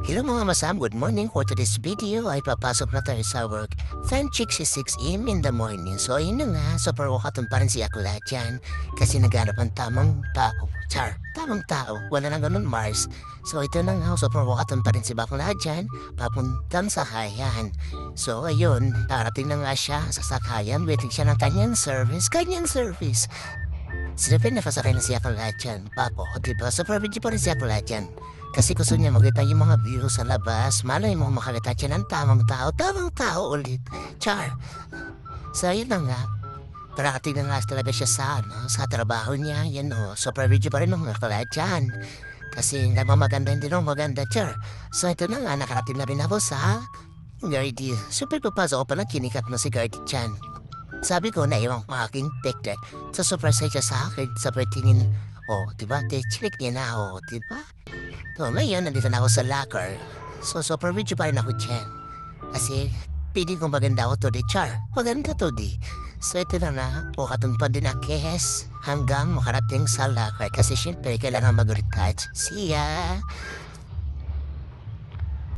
Hello mga masam, good morning. For today's video ay papasok na tayo sa work. Time check si 6 a.m. in the morning. So ayun na nga, super wakatong pa rin si Akla dyan. Kasi naghanap ang tamang tao. Char, tamang tao. Wala na ganun Mars. So ito na nga, super wakatong pa rin si Bakla dyan. Papuntang sakayan. So ayun, darating na nga siya sa sakayan. Waiting siya ng kanyang service. Kanyang service. Silipin na pasakay na siya pala dyan. Papo, di ba? Super video pa rin siya pala dyan. Kasi gusto niya makita yung mga view sa labas. Malay mo makakita siya ng tamang tao. Tamang tao ulit. Char. So, yun na nga. Parating na nga talaga siya sa, ano, sa trabaho niya. Yan o. Super video pa rin ng nakala dyan. Kasi nagmamaganda hindi nung maganda, char. So, ito na nga. Nakarating na rin ako sa Gertie. Super papasok pa ng kinikat na si Gertie Chan. Sabi ko na iwang aking pekte. Sa super siya sa akin. Sa tingin, oh, diba? Te-check niya na ako, diba? So, ngayon, nandito na ako sa locker. So, super video pa rin ako dyan. Kasi, pili kong maganda ako to char. Maganda to di. So, ito na na. Bukatong pa din akes hanggang makarating sa locker. Kasi, syempre, kailangan mag-retouch. See ya!